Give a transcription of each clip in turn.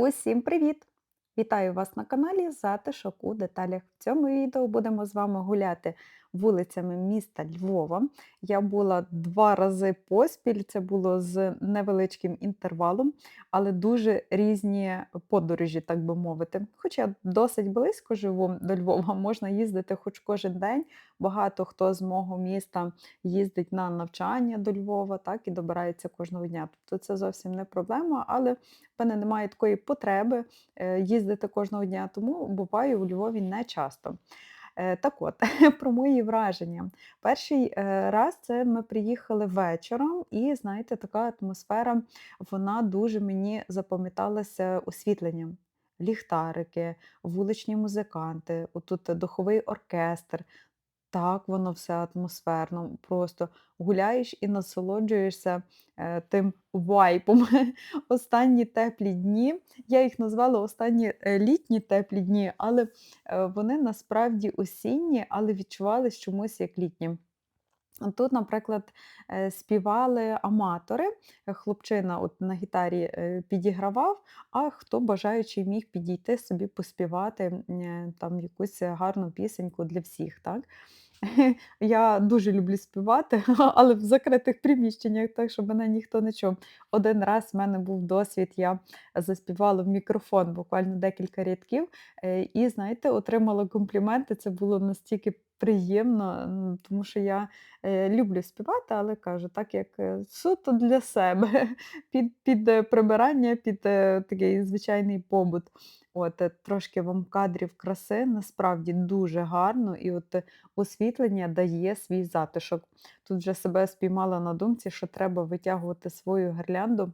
Усім привіт! Вітаю вас на каналі Затишок у деталях. В цьому відео будемо з вами гуляти вулицями міста Львова. Я була два рази поспіль, це було з невеличким інтервалом, але дуже різні подорожі, так би мовити. Хоча я досить близько живу до Львова, можна їздити хоч кожен день. Багато хто з мого міста їздить на навчання до Львова, так і добирається кожного дня. Тобто це зовсім не проблема, але в мене немає такої потреби е, їздити кожного дня, тому буваю у Львові не часто. Е, Так от, про мої враження. Перший е, раз це ми приїхали вечором, і знаєте, така атмосфера, вона дуже мені запам'яталася освітленням. Ліхтарики, вуличні музиканти, отут духовий оркестр. Так, воно все атмосферно. Просто гуляєш і насолоджуєшся, е, тим вайпом. Останні теплі дні, я їх назвала останні, е, літні теплі дні, але, е, вони насправді осінні, але відчувались чомусь як літні. Тут, наприклад, е, співали аматори. Хлопчина от на гітарі е, підігравав, а хто бажаючий міг підійти собі поспівати е, там якусь гарну пісеньку для всіх. Так? Я дуже люблю співати, але в закритих приміщеннях, так, щоб мене ніхто не чув. Один раз в мене був досвід, я заспівала в мікрофон буквально декілька рядків, е, і, знаєте, отримала компліменти. Це було настільки приємно, тому що я е, люблю співати, але кажу, так як е, суто для себе, під, під прибирання, під такий звичайний побут. От, е, трошки вам кадрів краси, насправді дуже гарно, і от е, освітлення дає свій затишок. Тут вже себе спіймала на думці, що треба витягувати свою гірлянду.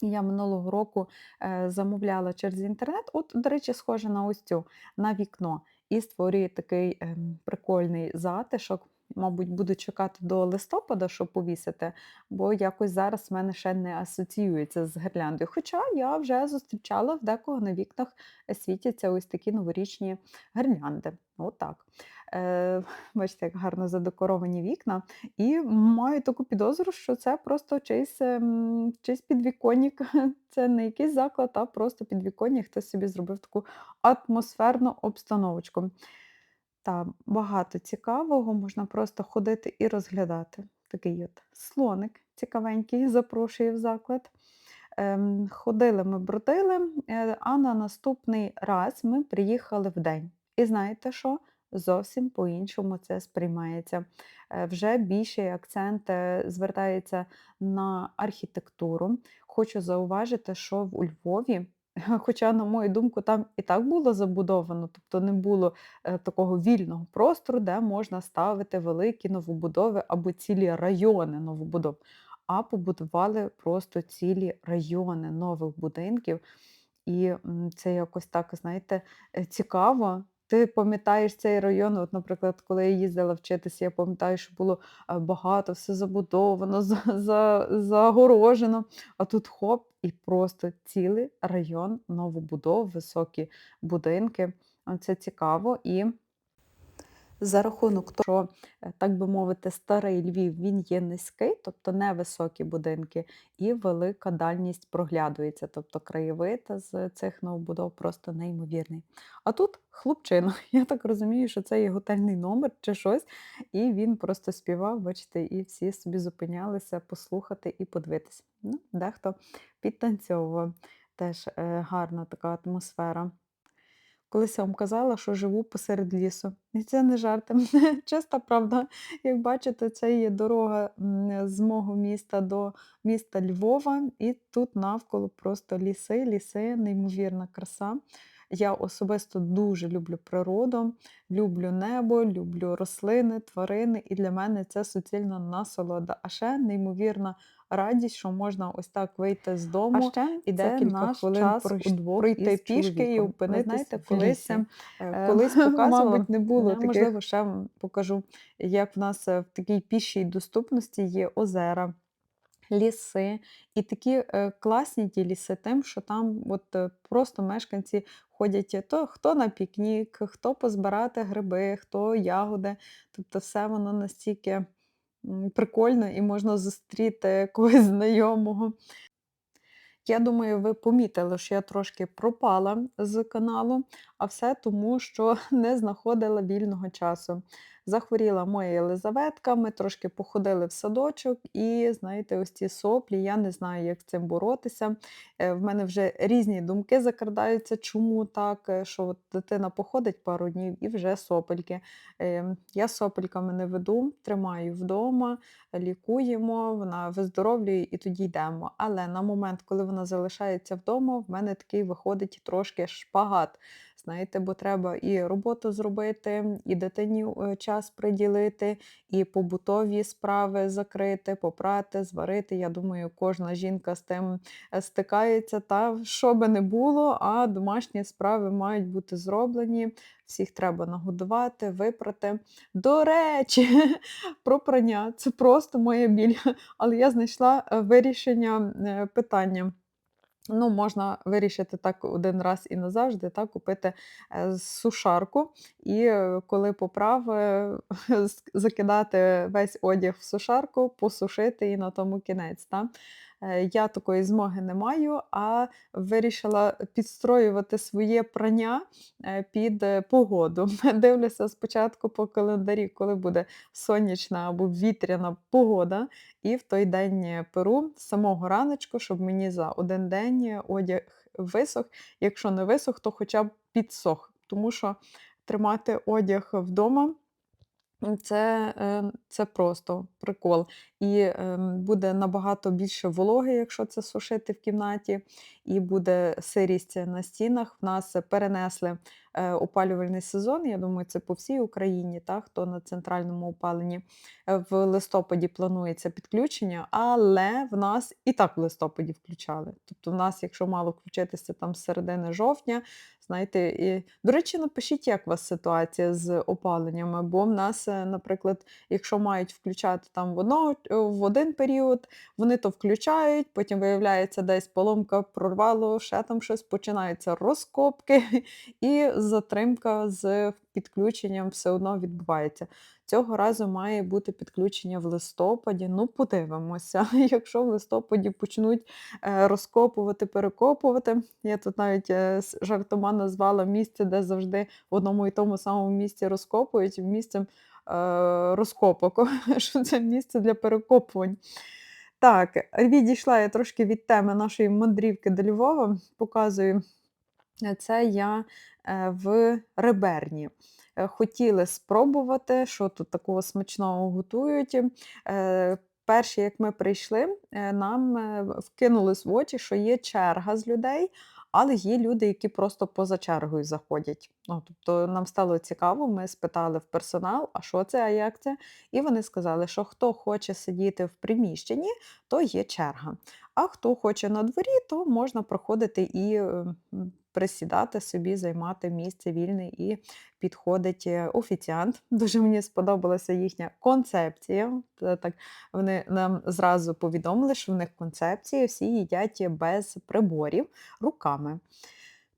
Я минулого року е, замовляла через інтернет, от, до речі, схоже на ось цю, на вікно, і створює такий ем, прикольний затишок. Мабуть, буду чекати до листопада, щоб повісити, бо якось зараз в мене ще не асоціюється з гірляндою. Хоча я вже зустрічала в декого на вікнах е, світяться ось такі новорічні гірлянди. Отак. Е, бачите, як гарно задекоровані вікна. І маю таку підозру, що це просто чийсь, ем, чийсь підвіконник. Це не якийсь заклад, а просто підвіконник. Хтось собі зробив таку атмосферну обстановочку. Та багато цікавого, можна просто ходити і розглядати. Такий от слоник цікавенький, запрошує в заклад. Ем, ходили ми, бродили, е, а на наступний раз ми приїхали вдень. І знаєте що? Зовсім по-іншому це сприймається. Е, Вже більший акцент е, звертається на архітектуру. Хочу зауважити, що в Львові, хоча, на мою думку, там і так було забудовано, тобто не було е, такого вільного простору, де можна ставити великі новобудови або цілі райони новобудов, а побудували просто цілі райони нових будинків. І це якось так, знаєте, е, цікаво. Ти пам'ятаєш цей район, от, наприклад, коли я їздила вчитися, я пам'ятаю, що було багато, все забудовано, за, за, загорожено. А тут хоп, і просто цілий район новобудов, високі будинки. Це цікаво. І за рахунок того, що, е, так би мовити, старий Львів він є низький, тобто невисокі будинки, і велика дальність проглядується, тобто краєвид з цих новобудов просто неймовірний. А тут хлопчина. Я так розумію, що це є готельний номер чи щось, і він просто співав, бачите, і всі собі зупинялися послухати і подивитися. Ну, дехто підтанцьовував. Теж е, гарна така атмосфера. Колись я вам казала, що живу посеред лісу. І це не жарти. Чиста правда. Як бачите, це є дорога з мого міста до міста Львова, і тут навколо просто ліси, ліси, неймовірна краса. Я особисто дуже люблю природу, люблю небо, люблю рослини, тварини, і для мене це суцільна насолода. А ще неймовірна радість, що можна ось так вийти з А дому ще і декілька хвилин час удвох пройти із пішки і знаєте, колись, лісі. е, Е, колись показувала, Мабуть, не було таких. можливо, ще вам покажу, як в нас е, в такій пішій доступності є озера, ліси. І такі е, класні ті ліси тим, що там от, е, просто мешканці ходять е, то хто на пікнік, хто позбирати гриби, хто ягоди. Тобто все воно настільки прикольно і можна зустріти когось знайомого. Я думаю, ви помітили, що я трошки пропала з каналу, а все тому, що не знаходила вільного часу. Захворіла моя Єлизаветка, ми трошки походили в садочок, і знаєте, ось ці соплі, я не знаю, як з цим боротися. Е, В мене вже різні думки закрадаються, чому так, е, що от дитина походить пару днів і вже сопельки. Е, Я сопельками не веду, тримаю вдома лікуємо, вона виздоровлює і тоді йдемо. Але на момент, коли вона залишається вдома, в мене такий виходить трошки шпагат. Знаєте, бо треба і роботу зробити, і дитині е, час приділити, і побутові справи закрити, попрати, зварити. Я думаю, кожна жінка з тим е, стикається. Та що би не було, а домашні справи мають бути зроблені. Всіх треба нагодувати, випрати. До речі, про прання. Це просто моя біль. Але я знайшла е, вирішення питання. Ну, можна вирішити так один раз і назавжди, так, купити е, сушарку, і е, коли поправ, е, закидати весь одяг в сушарку, посушити і на тому кінець. Та? Е, Я такої змоги не маю, а вирішила підстроювати своє прання е, під е, погоду. Дивлюся спочатку по календарі, коли буде сонячна або вітряна погода, і в той день перу з самого раночку, щоб мені за один день одяг висох. Якщо не висох, то хоча б підсох. Тому що тримати одяг вдома це, це просто прикол. І, ем, буде набагато більше вологи, якщо це сушити в кімнаті, і буде сирість на стінах. В нас перенесли, е, опалювальний сезон. Я думаю, це по всій Україні, та, хто на центральному опаленні. Е, в листопаді планується підключення, але в нас і так в листопаді включали. Тобто в нас, якщо мало включитися там з середини жовтня, знаєте, і до речі, напишіть, як у вас ситуація з опаленнями, бо в нас, е, наприклад, якщо мають включати там в одного е, в один період, вони то включають, потім виявляється, десь поломка прорвало, ще там щось, починаються розкопки, і затримка з підключенням все одно відбувається. Цього разу має бути підключення в листопаді. Ну, подивимося. Якщо в листопаді почнуть е, розкопувати, перекопувати. Я тут навіть е, жартома назвала місце, де завжди в одному і тому самому місці розкопують, місцем розкопок, що це місце для перекопувань. Так, відійшла я трошки від теми нашої мандрівки до Львова. Показую Е, це я, е, в Реберні. Е, хотіли спробувати, що тут такого смачного готують. Е, перші, як ми прийшли, е, нам, е, вкинулось в очі, що є черга з людей, але є люди, які просто поза чергою заходять. Ну, тобто нам стало цікаво, ми спитали в персонал, а що це, а як це? І вони сказали, що хто хоче сидіти в приміщенні, то є черга. А хто хоче на дворі, то можна проходити і е, м, присідати собі, займати місце вільне і підходить е, офіціант. Дуже мені сподобалася їхня концепція. Так вони нам зразу повідомили, що в них концепція всі їдять без приборів руками.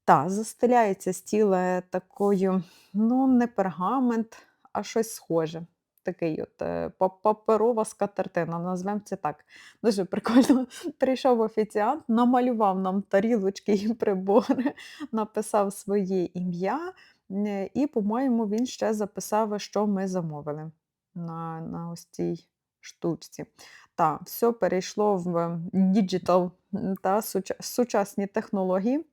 Та, застеляється стіл е, такою, ну, не пергамент, а щось схоже. Такий от е, паперова скатертина, назвемо це так. Дуже прикольно. Прийшов офіціант, намалював нам тарілочки і прибори, написав своє ім'я, і, по-моєму, він ще записав, що ми замовили на, на ось цій штучці. Так, все перейшло в діджитал та суча- сучасні технології.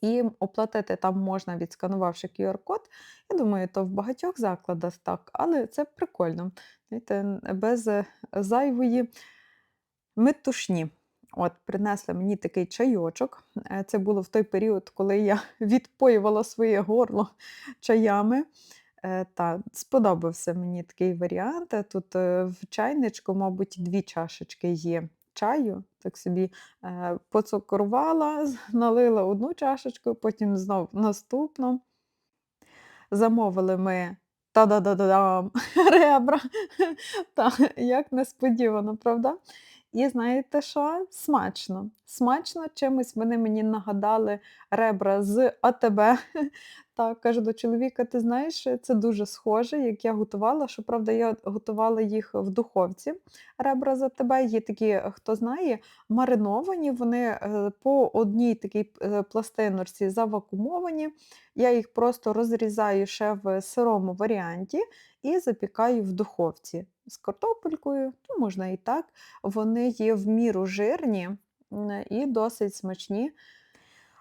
І оплатити там можна, відсканувавши QR-код. Я думаю, то в багатьох закладах так, але це прикольно. Знаєте, без е, зайвої метушні. От, принесли мені такий чайочок. Е, Це було в той період, коли я відпоювала своє горло чаями. Е, Та, сподобався мені такий варіант. Тут в чайничку, мабуть, дві чашечки є чаю. Так собі е, поцукрувала, налила одну чашечку, потім знов наступну. Замовили ми та-да-да-да-дам ребра. Та, як несподівано, правда? І знаєте що? Смачно. Смачно чимось вони мені нагадали ребра з АТБ. Так, кажу до чоловіка: "Ти знаєш, це дуже схоже, як я готувала". Щоправда, я готувала їх в духовці, ребра з АТБ. Є такі, хто знає, мариновані, вони, е, по одній такій е, пластиночці завакуумовані. Я їх просто розрізаю ще в сирому варіанті і запікаю в духовці з картопелькою, ну, можна і так. Вони є в міру жирні, і досить смачні.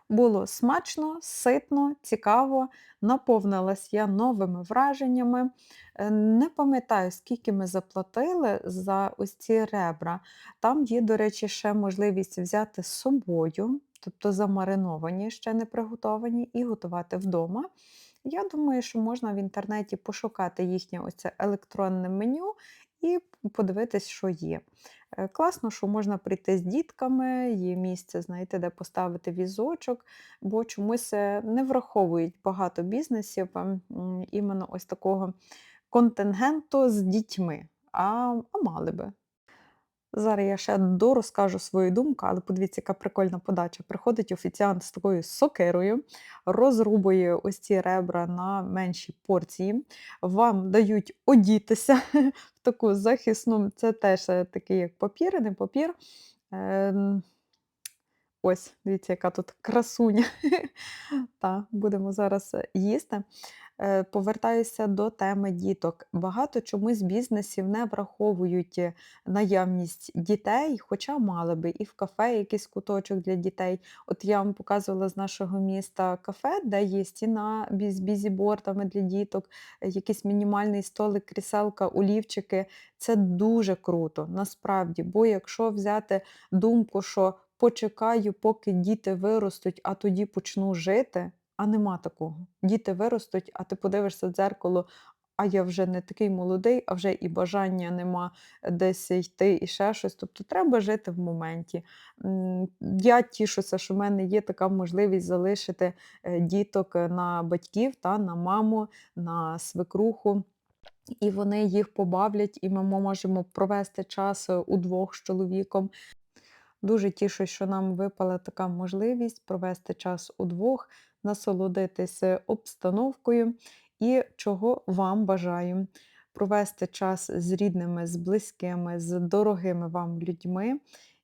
Було смачно, ситно, цікаво. Наповнилась я новими враженнями. Е, Не пам'ятаю, скільки ми заплатили за ось ці ребра. Там є, до речі, ще можливість взяти з собою, тобто замариновані, ще не приготовані, і готувати вдома. Я думаю, що можна в інтернеті пошукати їхнє ось електронне меню і подивитись, що є. Е, Класно, що можна прийти з дітками, є місце, знаєте, де поставити візочок, бо чомусь е, не враховують багато бізнесів ем, іменно ось такого контингенту з дітьми, а, а мали би. Зараз я ще дорозкажу свою думку, але подивіться, яка прикольна подача. Приходить офіціант з такою сокирою, розрубує ось ці ребра на менші порції. Вам дають одітися в таку захисну, це теж е, такий як папір, не папір. Ем, Ось, дивіться, яка тут красуня. Та, будемо зараз е, їсти. Е, Повертаюся до теми діток. Багато чомусь бізнесів не враховують е, наявність дітей, хоча мали би і в кафе якийсь куточок для дітей. От я вам показувала з нашого міста кафе, де є стіна з бізібордами для діток, е, якийсь мінімальний столик, кріселка, олівчики. Це дуже круто, насправді. Бо якщо взяти думку, що почекаю, поки діти виростуть, а тоді почну жити. А нема такого. Діти виростуть, а ти подивишся в дзеркало, а я вже не такий молодий, а вже і бажання нема десь йти і ще щось. Тобто треба жити в моменті. Я тішуся, що в мене є така можливість залишити е, діток е, на батьків, та, на маму, на свекруху. І вони їх побавлять, і ми можемо провести час е, удвох з чоловіком. Дуже тішусь, що нам випала така можливість провести час удвох, насолодитися обстановкою і чого вам бажаю. Провести час з рідними, з близькими, з дорогими вам людьми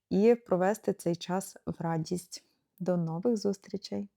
і провести цей час в радість. До нових зустрічей!